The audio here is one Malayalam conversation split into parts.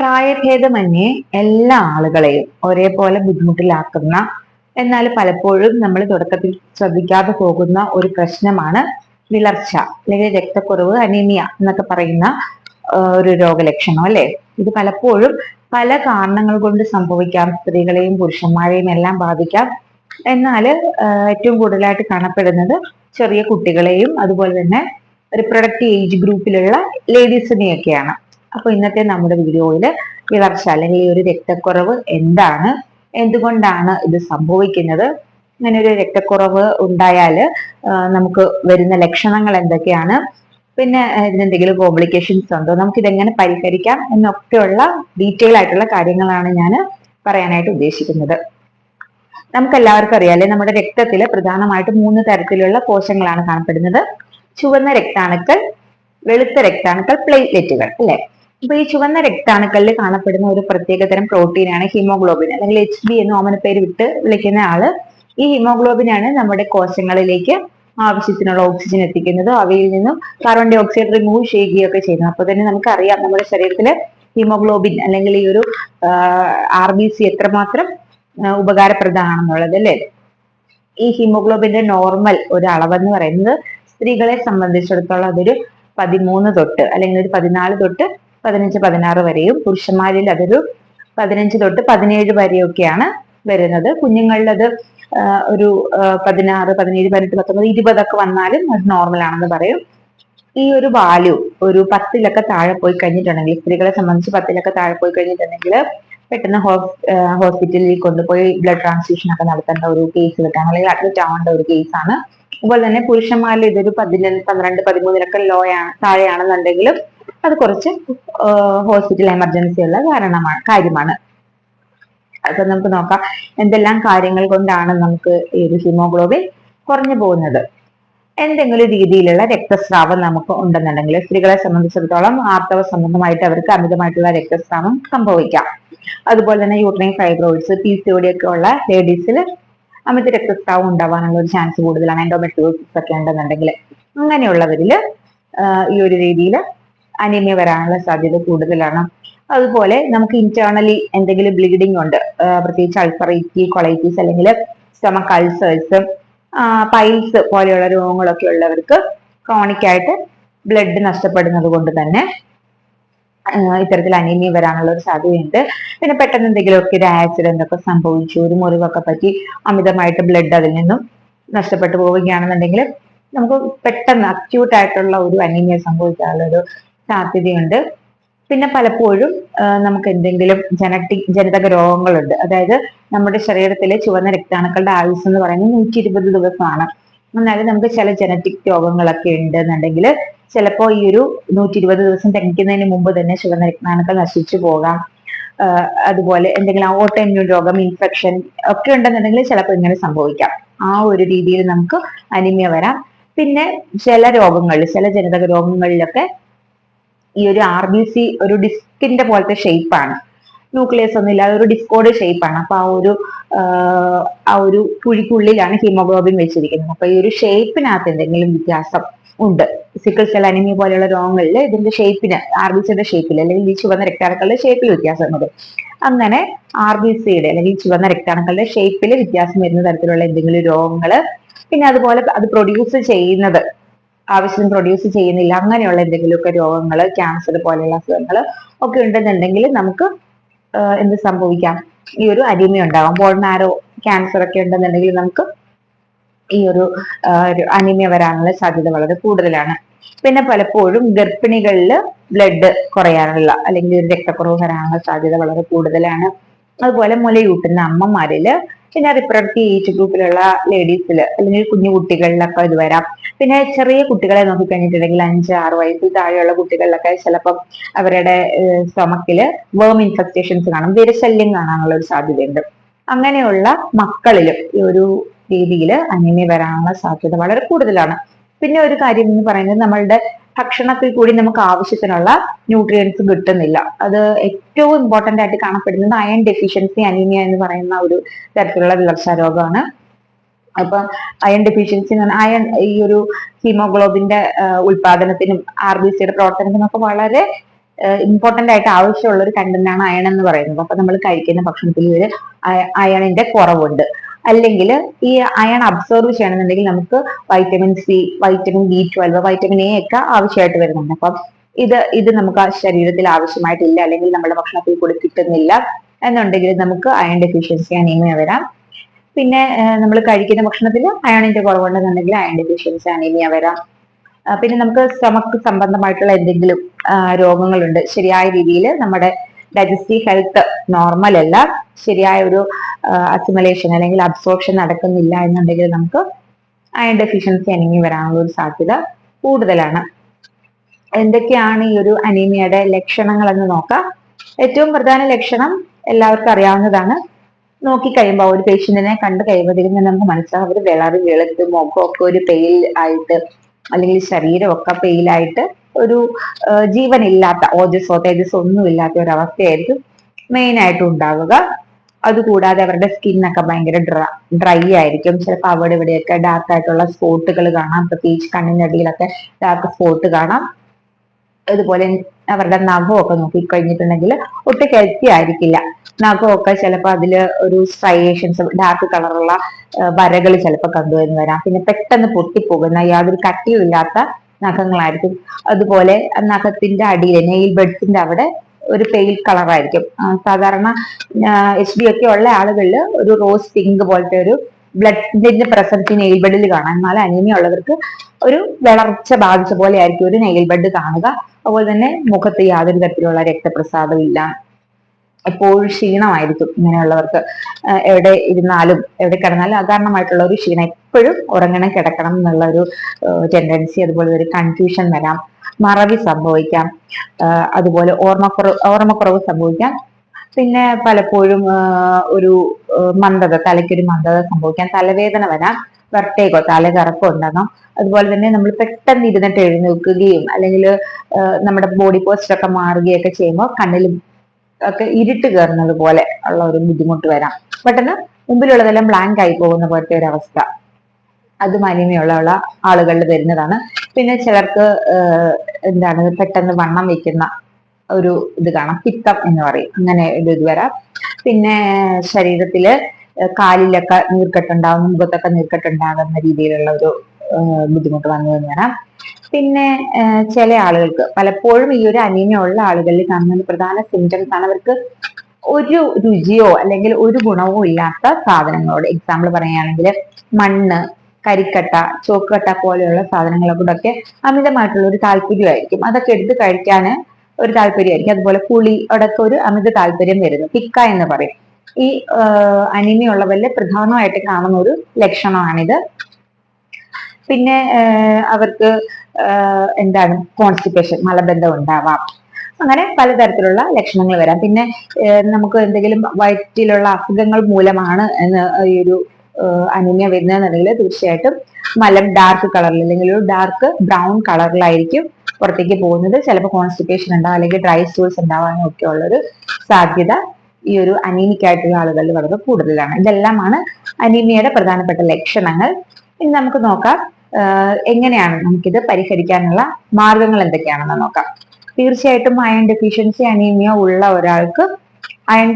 പ്രായഭേദമന്യേ എല്ലാ ആളുകളെയും ഒരേപോലെ ബുദ്ധിമുട്ടിലാക്കുന്ന എന്നാൽ പലപ്പോഴും നമ്മൾ തുടക്കത്തിൽ ശ്രദ്ധിക്കാതെ പോകുന്ന ഒരു പ്രശ്നമാണ് വിളർച്ച അല്ലെങ്കിൽ രക്തക്കുറവ് അനീമിയ എന്നൊക്കെ പറയുന്ന ഒരു രോഗലക്ഷണം അല്ലെ? ഇത് പലപ്പോഴും പല കാരണങ്ങൾ കൊണ്ട് സംഭവിക്കാം. സ്ത്രീകളെയും പുരുഷന്മാരെയും എല്ലാം ബാധിക്കാം. എന്നാൽ ഏറ്റവും കൂടുതലായിട്ട് കാണപ്പെടുന്നത് ചെറിയ കുട്ടികളെയും അതുപോലെ തന്നെ റിപ്രൊഡക്റ്റീവ് ഏജ് ഗ്രൂപ്പിലുള്ള ലേഡീസിനെയൊക്കെയാണ് അപ്പൊ ഇന്നത്തെ നമ്മുടെ വീഡിയോയിൽ വിളർച്ച അല്ലെങ്കിൽ ഈ ഒരു രക്തക്കുറവ് എന്താണ്? എന്തുകൊണ്ടാണ് ഇത് സംഭവിക്കുന്നത്? അങ്ങനെ ഒരു രക്തക്കുറവ് ഉണ്ടായാൽ നമുക്ക് വരുന്ന ലക്ഷണങ്ങൾ എന്തൊക്കെയാണ്? പിന്നെ ഇതിനെന്തെങ്കിലും കോംപ്ലിക്കേഷൻസ് ഉണ്ടോ? നമുക്ക് ഇതെങ്ങനെ പരിഹരിക്കാം എന്നൊക്കെയുള്ള ഡീറ്റെയിൽ ആയിട്ടുള്ള കാര്യങ്ങളാണ് ഞാൻ പറയാനായിട്ട് ഉദ്ദേശിക്കുന്നത്. നമുക്ക് എല്ലാവർക്കും അറിയാലേ നമ്മുടെ രക്തത്തിൽ പ്രധാനമായിട്ട് മൂന്ന് തരത്തിലുള്ള കോശങ്ങളാണ് കാണപ്പെടുന്നത്. ചുവന്ന രക്താണുക്കൾ വെളുത്ത രക്താണുക്കൾ പ്ലേറ്റ്ലെറ്റുകൾ അല്ലെ? അപ്പൊ ഈ ചുവന്ന രക്താണുക്കളിൽ കാണപ്പെടുന്ന ഒരു പ്രത്യേകതരം പ്രോട്ടീനാണ് ഹിമോഗ്ലോബിൻ അല്ലെങ്കിൽ എച്ച് ബി എന്ന് ഓമന പേര് വിട്ട് വിളിക്കുന്ന ആൾ ഈ ഹീമോഗ്ലോബിനാണ് നമ്മുടെ കോശങ്ങളിലേക്ക് ആവശ്യത്തിനുള്ള ഓക്സിജൻ എത്തിക്കുന്നത്. അവയിൽ നിന്നും കാർബൺ ഡൈ ഓക്സൈഡ് റിമൂവ് ചെയ്യുകയൊക്കെ ചെയ്യുന്നത് അപ്പൊ തന്നെ നമുക്കറിയാം നമ്മുടെ ശരീരത്തിൽ ഹിമോഗ്ലോബിൻ അല്ലെങ്കിൽ ഈ ഒരു ആർ ബി സി എത്രമാത്രം ഉപകാരപ്രദമാണെന്നുള്ളത് അല്ലേ? ഈ ഹിമോഗ്ലോബിന്റെ നോർമൽ ഒരു അളവെന്ന് പറയുന്നത് സ്ത്രീകളെ സംബന്ധിച്ചിടത്തോളം അതൊരു പതിമൂന്ന് തൊട്ട് അല്ലെങ്കിൽ ഒരു പതിനാല് തൊട്ട് പതിനഞ്ച് പതിനാറ് വരെയും പുരുഷന്മാരിൽ അതൊരു പതിനഞ്ച് തൊട്ട് പതിനേഴ് വരെയൊക്കെയാണ് വരുന്നത്. കുഞ്ഞുങ്ങളിൽ അത് ഒരു പതിനാറ് പതിനേഴ് പതിനെട്ട് പത്തൊമ്പത് ഇരുപതൊക്കെ വന്നാലും അത് നോർമൽ ആണെന്ന് പറയും. ഈ ഒരു വാല്യൂ ഒരു പത്തിലൊക്കെ താഴെ പോയി കഴിഞ്ഞിട്ടുണ്ടെങ്കിൽ സ്ത്രീകളെ സംബന്ധിച്ച് പത്തിലൊക്കെ താഴെ പോയി കഴിഞ്ഞിട്ടുണ്ടെങ്കിൽ പെട്ടെന്ന് ഹോസ്പിറ്റലിൽ കൊണ്ടുപോയി ബ്ലഡ് ട്രാൻസ്ഫ്യൂഷൻ ഒക്കെ നടത്തേണ്ട ഒരു കേസ് കിട്ടാൻ അല്ലെങ്കിൽ അഡ്മിറ്റ് ആവേണ്ട ഒരു കേസാണ് അതുപോലെ തന്നെ പുരുഷന്മാരിൽ ഇതൊരു പതിനൊന്ന് പന്ത്രണ്ട് പതിമൂന്നിലൊക്കെ ലോ ആണ് താഴെയാണെന്നുണ്ടെങ്കിലും അത് കുറച്ച് ഹോസ്പിറ്റൽ എമർജൻസി ഉള്ള കാരണമാണ് കാര്യമാണ്. അപ്പൊ നമുക്ക് നോക്കാം എന്തെല്ലാം കാര്യങ്ങൾ കൊണ്ടാണ് നമുക്ക് ഈ ഒരു ഹിമോഗ്ലോബിൻ കുറഞ്ഞു പോകുന്നത്? എന്തെങ്കിലും രീതിയിലുള്ള രക്തസ്രാവം നമുക്ക് ഉണ്ടെന്നുണ്ടെങ്കിൽ സ്ത്രീകളെ സംബന്ധിച്ചിടത്തോളം ആർത്തവ സംബന്ധമായിട്ട് അവർക്ക് അമിതമായിട്ടുള്ള രക്തസ്രാവം സംഭവിക്കാം. അതുപോലെ തന്നെ uterine fibroids P C O ഒക്കെ ഉള്ള ലേഡീസിൽ അമിത രക്തസ്രാവം ഉണ്ടാവാനുള്ള ഒരു ചാൻസ് കൂടുതലാണ്. എൻഡോമെട്രിയോസിസ് ഒക്കെ ഉണ്ടെന്നുണ്ടെങ്കിൽ അങ്ങനെയുള്ളവരിൽ ഈ ഒരു രീതിയിൽ അനീമിയ വരാനുള്ള സാധ്യത കൂടുതലാണ്. അതുപോലെ നമുക്ക് ഇന്റേണലി എന്തെങ്കിലും ബ്ലീഡിംഗ് ഉണ്ട്. പ്രത്യേകിച്ച് അൾസറേറ്റി കൊളൈറ്റീസ് അല്ലെങ്കിൽ സ്റ്റമക് അൾസേഴ്സ് പൈൽസ് പോലെയുള്ള രോഗങ്ങളൊക്കെ ഉള്ളവർക്ക് ക്രോണിക് ആയിട്ട് ബ്ലഡ് നഷ്ടപ്പെടുന്നത് കൊണ്ട് തന്നെ ഇത്തരത്തിൽ അനീമിയ വരാനുള്ള ഒരു സാധ്യതയുണ്ട്. പിന്നെ പെട്ടെന്ന് എന്തെങ്കിലുമൊക്കെ ഒരു ആക്സിഡന്റ് ഒക്കെ സംഭവിച്ചു ഒരു മുറിവൊക്കെ പറ്റി അമിതമായിട്ട് ബ്ലഡ് അതിൽ നിന്നും നഷ്ടപ്പെട്ടു പോവുകയാണെന്നുണ്ടെങ്കിൽ നമുക്ക് പെട്ടെന്ന് അക്യൂട്ട് ആയിട്ടുള്ള ഒരു അനീമിയ സംഭവിക്കാനുള്ള ഒരു സാധ്യതയുണ്ട്. പിന്നെ പലപ്പോഴും നമുക്ക് എന്തെങ്കിലും ജനറ്റിക് ജനിതക രോഗങ്ങളുണ്ട്. അതായത് നമ്മുടെ ശരീരത്തിലെ ചുവന്ന രക്താണുക്കളുടെ ആയുസ് എന്ന് പറയുന്നത് നൂറ്റി ഇരുപത് ദിവസമാണ്. എന്നാലും നമുക്ക് ചില ജനറ്റിക് രോഗങ്ങളൊക്കെ ഉണ്ട് എന്നുണ്ടെങ്കിൽ ചിലപ്പോൾ ഈ ഒരു നൂറ്റി ഇരുപത് ദിവസം തികയ്ക്കുന്നതിന് മുമ്പ് തന്നെ ചുവന്ന രക്താണുക്കൾ നശിച്ചു പോകാം. അതുപോലെ എന്തെങ്കിലും ഓട്ടോ ഇമ്മ്യൂൺ രോഗം ഇൻഫെക്ഷൻ ഒക്കെ ഉണ്ടെന്നുണ്ടെങ്കിൽ ചിലപ്പോൾ ഇങ്ങനെ സംഭവിക്കാം. ആ ഒരു രീതിയിൽ നമുക്ക് അനിമിയ വരാം. പിന്നെ ചില രോഗങ്ങളിൽ ചില ജനിതക രോഗങ്ങളിലൊക്കെ ഈ ഒരു ആർ ബി സി ഒരു ഡിസ്കിന്റെ പോലത്തെ ഷേപ്പാണ് ന്യൂക്ലിയസ് ഒന്നും ഇല്ലാതെ ഒരു ഡിസ്കോഡ് ഷേപ്പാണ് അപ്പൊ ആ ഒരു ആ ഒരു കുഴിക്കുള്ളിലാണ് ഹീമോഗ്ലോബിൻ വെച്ചിരിക്കുന്നത്. അപ്പൊ ഈ ഒരു ഷേപ്പിനകത്ത് എന്തെങ്കിലും വ്യത്യാസം ഉണ്ട്. സിക്കിൾ സെൽ അനിമിയ പോലെയുള്ള രോഗങ്ങളിൽ ഇതിന്റെ ഷേപ്പിന് ആർ ബി സിയുടെ ഷേപ്പിൽ അല്ലെങ്കിൽ ഈ ചുവന്ന രക്താണുക്കളുടെ ഷേപ്പിൽ വ്യത്യാസം വന്നത് അങ്ങനെ ആർ ബി സിയുടെ അല്ലെങ്കിൽ ചുവന്ന രക്താണുക്കളുടെ ഷേപ്പിൽ വ്യത്യാസം വരുന്ന തരത്തിലുള്ള എന്തെങ്കിലും രോഗങ്ങൾ പിന്നെ അതുപോലെ അത് പ്രൊഡ്യൂസ് ചെയ്യുന്നത് ആവശ്യത്തിന് പ്രൊഡ്യൂസ് ചെയ്യുന്നില്ല. അങ്ങനെയുള്ള എന്തെങ്കിലുമൊക്കെ രോഗങ്ങൾ ക്യാൻസർ പോലെയുള്ള അസുഖങ്ങൾ ഒക്കെ ഉണ്ടെന്നുണ്ടെങ്കിൽ നമുക്ക് എന്ത് സംഭവിക്കാം? ഈ ഒരു അരിമ ഉണ്ടാവാം. ബോൺ മാരോ ക്യാൻസർ ഒക്കെ ഉണ്ടെന്നുണ്ടെങ്കിൽ നമുക്ക് ഈ ഒരു അനിമിയ വരാനുള്ള സാധ്യത വളരെ കൂടുതലാണ്. പിന്നെ പലപ്പോഴും ഗർഭിണികളിൽ ബ്ലഡ് കുറയാനുള്ള അല്ലെങ്കിൽ രക്തക്കുറവ് വരാനുള്ള സാധ്യത വളരെ കൂടുതലാണ്. അതുപോലെ മുലയൂട്ടുന്ന അമ്മമാരിൽ പിന്നെ റിപ്രഡക്റ്റീവ് ഏജ് ഗ്രൂപ്പിലുള്ള ലേഡീസിൽ അല്ലെങ്കിൽ കുഞ്ഞു കുട്ടികളിലൊക്കെ ഇത് വരാം. പിന്നെ ചെറിയ കുട്ടികളെ നോക്കിക്കഴിഞ്ഞിട്ടുണ്ടെങ്കിൽ അഞ്ച് ആറ് വയസ്സിൽ താഴെയുള്ള കുട്ടികളിലൊക്കെ ചിലപ്പം അവരുടെ സ്റ്റൊമക്കിൽ വേം ഇൻഫെക്റ്റേഷൻസ് കാണും വിരശല്യം കാണാനുള്ള ഒരു സാധ്യതയുണ്ട്. അങ്ങനെയുള്ള മക്കളിലും ഈ ഒരു രീതിയിൽ അനിമി വരാനുള്ള സാധ്യത വളരെ കൂടുതലാണ്. പിന്നെ ഒരു കാര്യം എന്ന് പറയുന്നത് നമ്മളുടെ ഭക്ഷണത്തിൽ കൂടി നമുക്ക് ആവശ്യത്തിനുള്ള ന്യൂട്രിയൻസ് കിട്ടുന്നില്ല. അത് ഏറ്റവും ഇമ്പോർട്ടന്റ് ആയിട്ട് കാണപ്പെടുന്നത് അയൺ ഡെഫിഷ്യൻസി അനീമിയ എന്ന് പറയുന്ന ഒരു തരത്തിലുള്ള വിളർച്ചാ രോഗമാണ് അപ്പൊ അയൺ ഡെഫിഷ്യൻസി എന്ന് പറഞ്ഞാൽ അയൺ ഈ ഒരു ഹീമോഗ്ലോബിന്റെ ഉൽപാദനത്തിനും ആർ ബി സിയുടെ പ്രവർത്തനത്തിനും ഒക്കെ വളരെ ഇമ്പോർട്ടന്റ് ആയിട്ട് ആവശ്യമുള്ള ഒരു കണ്ടന്റ് ആണ് അയൺ എന്ന് പറയുന്നത്. അപ്പൊ നമ്മൾ കഴിക്കുന്ന ഭക്ഷണത്തിൽ ഒരു അയണിന്റെ കുറവുണ്ട്. അല്ലെങ്കിൽ ഈ അയൺ അബ്സോർബ് ചെയ്യണമെന്നുണ്ടെങ്കിൽ നമുക്ക് vitamin C vitamin B twelve vitamin A ഒക്കെ ആവശ്യമായിട്ട് വരുന്നുണ്ട്. അപ്പം ഇത് ഇത് നമുക്ക് ആ ശരീരത്തിൽ ആവശ്യമായിട്ടില്ല അല്ലെങ്കിൽ നമ്മുടെ ഭക്ഷണത്തിൽ കൂടി കിട്ടുന്നില്ല എന്നുണ്ടെങ്കിൽ നമുക്ക് അയൺ ഡെഫിഷ്യൻസി അനീമിയ വരാം. പിന്നെ നമ്മൾ കഴിക്കുന്ന ഭക്ഷണത്തിൽ അയണിന്റെ കുറവുണ്ടെന്നുണ്ടെങ്കിൽ അയൺ ഡെഫിഷ്യൻസി അനീമിയ വരാം. പിന്നെ നമുക്ക് സ്റ്റമക്ക് സംബന്ധമായിട്ടുള്ള എന്തെങ്കിലും രോഗങ്ങളുണ്ട് ശരിയായ രീതിയിൽ നമ്മുടെ ഡൈജസ്റ്റീവ് ഹെൽത്ത് നോർമൽ അല്ല ശരിയായ ഒരു അസിമുലേഷൻ അല്ലെങ്കിൽ അബ്സോർപ്ഷൻ നടക്കുന്നില്ല എന്നുണ്ടെങ്കിൽ നമുക്ക് അയൺ ഡെഫിഷ്യൻസി അനീമിയ വരാനുള്ള ഒരു സാധ്യത കൂടുതലാണ്. എന്തൊക്കെയാണ് ഈ ഒരു അനീമിയയുടെ ലക്ഷണങ്ങൾ എന്ന് നോക്കാം. ഏറ്റവും പ്രധാന ലക്ഷണം എല്ലാവർക്കും അറിയാവുന്നതാണ്. നോക്കി കഴിയുമ്പോൾ ഒരു പേഷ്യന്റിനെ കണ്ട് കഴിയുമ്പോഴത്തേക്കും തന്നെ നമുക്ക് മനസ്സിലാവും അവർ വിളറി വെളുത്ത് മുഖമൊക്കെ ഒരു പെയിൽ ആയിട്ട് അല്ലെങ്കിൽ ശരീരമൊക്കെ പെയിലായിട്ട് ഒരു ജീവനില്ലാത്ത ഓജസ്സോ തേജസ്സോ ഒന്നും ഇല്ലാത്ത ഒരു അവസ്ഥയായിരിക്കും മെയിൻ ആയിട്ട് ഉണ്ടാവുക. അതുകൂടാതെ അവരുടെ സ്കിന്നൊക്കെ ഭയങ്കര ഡ്രൈ ആയിരിക്കും. ചിലപ്പോൾ അവിടെ ഇവിടെയൊക്കെ ഡാർക്ക് ആയിട്ടുള്ള സ്പോട്ടുകൾ കാണാം. പ്രത്യേകിച്ച് കണ്ണിനടിയിലൊക്കെ ഡാർക്ക് സ്പോട്ട് കാണാം. അതുപോലെ അവരുടെ നഖമൊക്കെ നോക്കിക്കഴിഞ്ഞിട്ടുണ്ടെങ്കിൽ ഒട്ടും ഹെൽത്തി ആയിരിക്കില്ല. നഖമൊക്കെ ചിലപ്പോൾ അതിൽ ഒരു സ്ട്രയേഷൻസ് ഡാർക്ക് കളറുള്ള വരകൾ ചിലപ്പോൾ കണ്ടുവരുന്ന വരാം. പിന്നെ പെട്ടെന്ന് പൊട്ടിപ്പോകുന്ന യാതൊരു കട്ടിയും ഇല്ലാത്ത നഖങ്ങളായിരിക്കും. അതുപോലെ നഖത്തിന്റെ അടിയിൽ നെയിൽ ബെഡ്സിന്റെ അവിടെ ഒരു പെയിൽ കളറായിരിക്കും സാധാരണ എച്ച് ഡി ഒക്കെ ഉള്ള ആളുകളിൽ ഒരു റോസ് പിങ്ക് പോലത്തെ ഒരു ബ്ലഡിന്റെ പ്രസൻസ് നെയിൽ ബെഡിൽ കാണാം. എന്നാൽ അനീമിയ ഉള്ളവർക്ക് ഒരു വിളർച്ച ബാധിച്ച പോലെ ആയിരിക്കും ഒരു നെയിൽ ബെഡ് കാണുക. അതുപോലെ തന്നെ മുഖത്ത് യാതൊരു തരത്തിലുള്ള രക്തപ്രസാദം ഇല്ല. എപ്പോഴും ക്ഷീണമായിരിക്കും ഇങ്ങനെയുള്ളവർക്ക്. എവിടെ ഇരുന്നാലും എവിടെ കിടന്നാലും അകാരണമായിട്ടുള്ള ഒരു ക്ഷീണം എപ്പോഴും ഉറങ്ങണം കിടക്കണം എന്നുള്ള ഒരു ടെൻഡൻസി അതുപോലെ ഒരു കൺഫ്യൂഷൻ വരാം. മറവി സംഭവിക്കാം. അതുപോലെ ഓർമ്മക്കുറവ് ഓർമ്മക്കുറവ് സംഭവിക്കാം. പിന്നെ പലപ്പോഴും ഒരു മന്ദത തലയ്ക്കൊരു മന്ദത സംഭവിക്കാം. തലവേദന വരാം. വെർട്ടേക്കോ തലകറക്കം ഉണ്ടാകാം. അതുപോലെ തന്നെ നമ്മൾ പെട്ടെന്ന് ഇരുന്നിട്ട് എഴുന്നേൽക്കുകയും അല്ലെങ്കിൽ നമ്മുടെ ബോഡി പോസ്റ്റർ ഒക്കെ മാറുകയൊക്കെ ചെയ്യുമ്പോൾ കണ്ണിൽ ഒക്കെ ഇരുട്ട് കയറുന്നത് പോലെ ഉള്ള ഒരു ബുദ്ധിമുട്ട് വരാം. പെട്ടെന്ന് മുമ്പിലുള്ളതെല്ലാം ബ്ലാങ്ക് ആയി പോകുന്ന പോലത്തെ ഒരു അവസ്ഥ. അത് അനീമിയുള്ള ഉള്ള ആളുകളിൽ വരുന്നതാണ്. പിന്നെ ചിലർക്ക് എന്താണ് പെട്ടെന്ന് വണ്ണം വെക്കുന്ന ഒരു ഇത് കാണാം. പിത്തം എന്ന് പറയും. അങ്ങനെ ഒരു ഇത് വരാം. പിന്നെ ശരീരത്തിൽ കാലിലൊക്കെ നീർക്കെട്ടുണ്ടാകുന്ന മുഖത്തൊക്കെ നീർക്കെട്ടുണ്ടാകുന്ന രീതിയിലുള്ള ഒരു ബുദ്ധിമുട്ട് വന്നു എന്ന് വരാം. പിന്നെ ചില ആളുകൾക്ക് പലപ്പോഴും ഈ ഒരു അനീമിയ ഉള്ള ആളുകളിൽ കാണുന്ന പ്രധാന സിംറ്റംസ് ആണ് അവർക്ക് ഒരു രുചിയോ അല്ലെങ്കിൽ ഒരു ഗുണവോ ഇല്ലാത്ത സാധനങ്ങളോട്. എക്സാമ്പിൾ പറയുകയാണെങ്കിൽ മണ്ണ് കരിക്കട്ട ചോക്കട്ട പോലെയുള്ള സാധനങ്ങളോടൊക്കെ അമിതമായിട്ടുള്ള ഒരു താല്പര്യമായിരിക്കും. അതൊക്കെ എടുത്ത് കഴിക്കാൻ ഒരു താല്പര്യമായിരിക്കും. അതുപോലെ പുളി അവിടെയൊക്കെ ഒരു അമിത താല്പര്യം വരുന്നു. പിക്ക എന്ന് പറയും. ഈ അനിമി ഉള്ളവരിൽ പ്രധാനമായിട്ട് കാണുന്ന ഒരു ലക്ഷണമാണിത്. പിന്നെ അവർക്ക് എന്താണ് കോൺസ്റ്റിപ്പേഷൻ മലബന്ധം ഉണ്ടാവാം. അങ്ങനെ പലതരത്തിലുള്ള ലക്ഷണങ്ങൾ വരാം. പിന്നെ നമുക്ക് എന്തെങ്കിലും വയറ്റിലുള്ള അസുഖങ്ങൾ മൂലമാണ് എന്ന് ഈ ഒരു അനിമിയ വരുന്നതെന്നുണ്ടെങ്കിൽ തീർച്ചയായിട്ടും മലം ഡാർക്ക് കളറിൽ അല്ലെങ്കിൽ ഒരു ഡാർക്ക് ബ്രൗൺ കളറിലായിരിക്കും പുറത്തേക്ക് പോകുന്നത്. ചിലപ്പോൾ കോൺസ്റ്റിപ്പേഷൻ ഉണ്ടാവും അല്ലെങ്കിൽ ഡ്രൈ സ്റ്റൂൾസ് ഉണ്ടാവാനും ഒക്കെ ഉള്ളൊരു സാധ്യത ഈ ഒരു അനീമിക് ആയിട്ടുള്ള ആളുകളിൽ വളരെ കൂടുതലാണ്. ഇതെല്ലാമാണ് അനീമിയയുടെ പ്രധാനപ്പെട്ട ലക്ഷണങ്ങൾ. ഇനി നമുക്ക് നോക്കാം. എങ്ങനെയാണ് നമുക്കിത് പരിഹരിക്കാനുള്ള മാർഗങ്ങൾ എന്തൊക്കെയാണെന്ന് നോക്കാം. തീർച്ചയായിട്ടും അയൺ ഡെഫിഷ്യൻസി അനീമിയ ഉള്ള ഒരാൾക്ക് അയൺ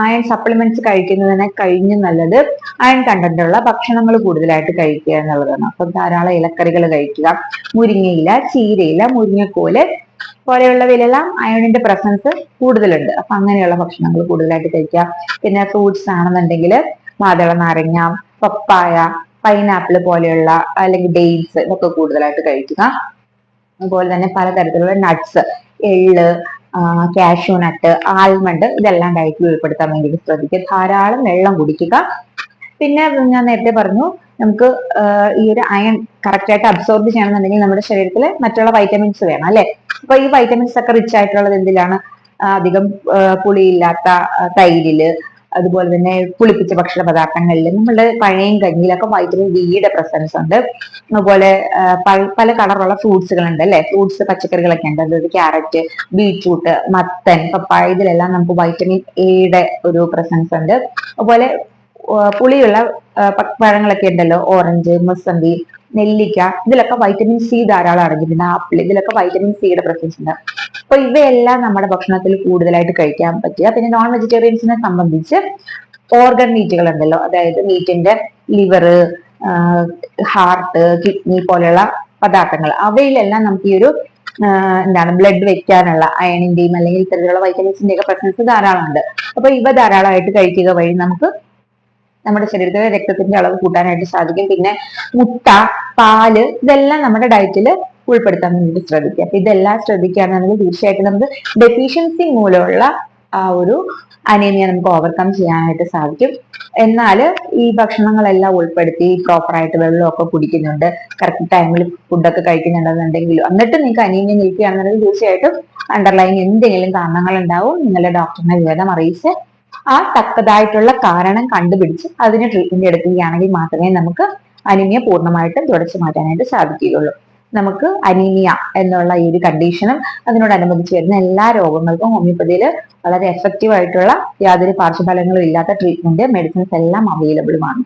അയൺ സപ്ലിമെന്റ്സ് കഴിക്കുന്നതിനെ കഴിഞ്ഞ് നല്ലത് അയൺ കണ്ടന്റ് ഉള്ള ഭക്ഷണങ്ങൾ കൂടുതലായിട്ട് കഴിക്കുക എന്നുള്ളതാണ്. അപ്പം ധാരാളം ഇലക്കറികൾ കഴിക്കുക. മുരിങ്ങയില ചീരയില മുരിങ്ങക്കോൽ പോലെയുള്ളവയിലെല്ലാം അയണിന്റെ പ്രസൻസ് കൂടുതലുണ്ട്. അപ്പൊ അങ്ങനെയുള്ള ഭക്ഷണങ്ങൾ കൂടുതലായിട്ട് കഴിക്കുക. പിന്നെ ഫ്രൂട്ട്സ് ആണെന്നുണ്ടെങ്കിൽ മാതള നാരങ്ങ പപ്പായ പൈനാപ്പിൾ പോലെയുള്ള അല്ലെങ്കിൽ ഡേറ്റ്സ് ഇതൊക്കെ കൂടുതലായിട്ട് കഴിക്കുക. അതുപോലെ തന്നെ പലതരത്തിലുള്ള നട്ട്സ് എള്ള് കാഷ്യൂ നട്ട് ആൽമണ്ട് ഇതെല്ലാം ഡയറ്റിൽ ഉൾപ്പെടുത്താൻ വേണ്ടി ശ്രദ്ധിക്കുക. ധാരാളം വെള്ളം കുടിക്കുക. പിന്നെ ഞാൻ നേരത്തെ പറഞ്ഞു നമുക്ക് ഈ ഒരു അയൺ കറക്റ്റ് ആയിട്ട് അബ്സോർബ് ചെയ്യണമെന്നുണ്ടെങ്കിൽ നമ്മുടെ ശരീരത്തിൽ മറ്റുള്ള വൈറ്റമിൻസ് വേണം അല്ലെ? അപ്പൊ ഈ വൈറ്റമിൻസ് ഒക്കെ റിച്ച് ആയിട്ടുള്ളത് എന്തിലാണ്? അധികം പുളിയില്ലാത്ത തൈരിൽ അതുപോലെ തന്നെ പുളിപ്പിച്ച ഭക്ഷണ പദാർത്ഥങ്ങളിൽ നമ്മളുടെ പഴയും കഞ്ഞിയിലൊക്കെ വൈറ്റമിൻ ഡിയുടെ പ്രസൻസ് ഉണ്ട്. അതുപോലെ പല കളറുള്ള ഫ്രൂട്ട്സുകൾ ഉണ്ട് അല്ലെ? ഫ്രൂട്ട്സ് പച്ചക്കറികളൊക്കെ ഉണ്ട്. അതായത് ക്യാരറ്റ് ബീറ്റ്റൂട്ട് മത്തൻ പപ്പായ ഇതിലെല്ലാം നമുക്ക് വൈറ്റമിൻ എയുടെ ഒരു പ്രസൻസ് ഉണ്ട്. അതുപോലെ പുളിയുള്ള പഴങ്ങളൊക്കെ ഉണ്ടല്ലോ. ഓറഞ്ച് മുസമ്പി നെല്ലിക്ക ഇതിലൊക്കെ വൈറ്റമിൻ സി ധാരാളം അടങ്ങിയിട്ടുണ്ട് ആപ്പിൾ ഇതിലൊക്കെ വൈറ്റമിൻ സിയുടെ പ്രസൻസ് ഉണ്ട്. അപ്പൊ ഇവയെല്ലാം നമ്മുടെ ഭക്ഷണത്തിൽ കൂടുതലായിട്ട് കഴിക്കാൻ പറ്റുക. പിന്നെ നോൺ വെജിറ്റേറിയൻസിനെ സംബന്ധിച്ച് ഓർഗൻ മീറ്റുകൾ ഉണ്ടല്ലോ. അതായത് മീറ്റിന്റെ ലിവർ ഹാർട്ട് കിഡ്നി പോലെയുള്ള പദാർത്ഥങ്ങൾ. അവയിലെല്ലാം നമുക്ക് ഈ ഒരു എന്താണ് ബ്ലഡ് വെക്കാനുള്ള അയണിന്റെയും അല്ലെങ്കിൽ ഇത്തരത്തിലുള്ള വൈറ്റമിൻസിന്റെ ഒക്കെ പ്രസൻസ് ധാരാളമുണ്ട്. അപ്പൊ ഇവ ധാരാളമായിട്ട് കഴിക്കുക വഴി നമുക്ക് നമ്മുടെ ശരീരത്തിലെ രക്തത്തിന്റെ അളവ് കൂട്ടാനായിട്ട് സാധിക്കും. പിന്നെ മുട്ട പാൽ ഇതെല്ലാം നമ്മുടെ ഡയറ്റിൽ ഉൾപ്പെടുത്താൻ വേണ്ടി ശ്രദ്ധിക്കുക. അപ്പൊ ഇതെല്ലാം ശ്രദ്ധിക്കുകയാണെന്നുണ്ടെങ്കിൽ തീർച്ചയായിട്ടും നമുക്ക് ഡെഫിഷ്യൻസി മൂലമുള്ള ആ ഒരു അനീമിയ നമുക്ക് ഓവർകം ചെയ്യാനായിട്ട് സാധിക്കും. എന്നാൽ ഈ ഭക്ഷണങ്ങളെല്ലാം ഉൾപ്പെടുത്തി പ്രോപ്പറായിട്ട് വെള്ളമൊക്കെ കുടിക്കുന്നുണ്ട്. കറക്റ്റ് ടൈമിൽ ഫുഡൊക്കെ കഴിക്കുന്നുണ്ടെന്നുണ്ടെങ്കിലും. എന്നിട്ട് നിങ്ങൾക്ക് അനീമിയ നിൽക്കുകയാണെന്നുണ്ടെങ്കിൽ തീർച്ചയായിട്ടും അണ്ടർലൈൻ എന്തെങ്കിലും കാരണങ്ങൾ ഉണ്ടാവും നിങ്ങളുടെ ഡോക്ടറിനെ വിവരം അറിയിച്ച് ആ തക്കതായിട്ടുള്ള കാരണം കണ്ടുപിടിച്ച് അതിന് ട്രീറ്റ്മെന്റ് എടുക്കുകയാണെങ്കിൽ മാത്രമേ നമുക്ക് അനീമിയ പൂർണമായിട്ടും തുടച്ചു മാറ്റാനായിട്ട് സാധിക്കുകയുള്ളൂ. നമുക്ക് അനീമിയ എന്നുള്ള ഈ ഒരു കണ്ടീഷനും അതിനോടനുബന്ധിച്ച് വരുന്ന എല്ലാ രോഗങ്ങൾക്കും ഹോമിയോപ്പതിയിൽ വളരെ എഫക്റ്റീവ് ആയിട്ടുള്ള യാതൊരു പാർശ്വഫലങ്ങളും ഇല്ലാത്ത ട്രീറ്റ്മെന്റ് മെഡിസിൻസ് എല്ലാം അവൈലബിളുമാണ്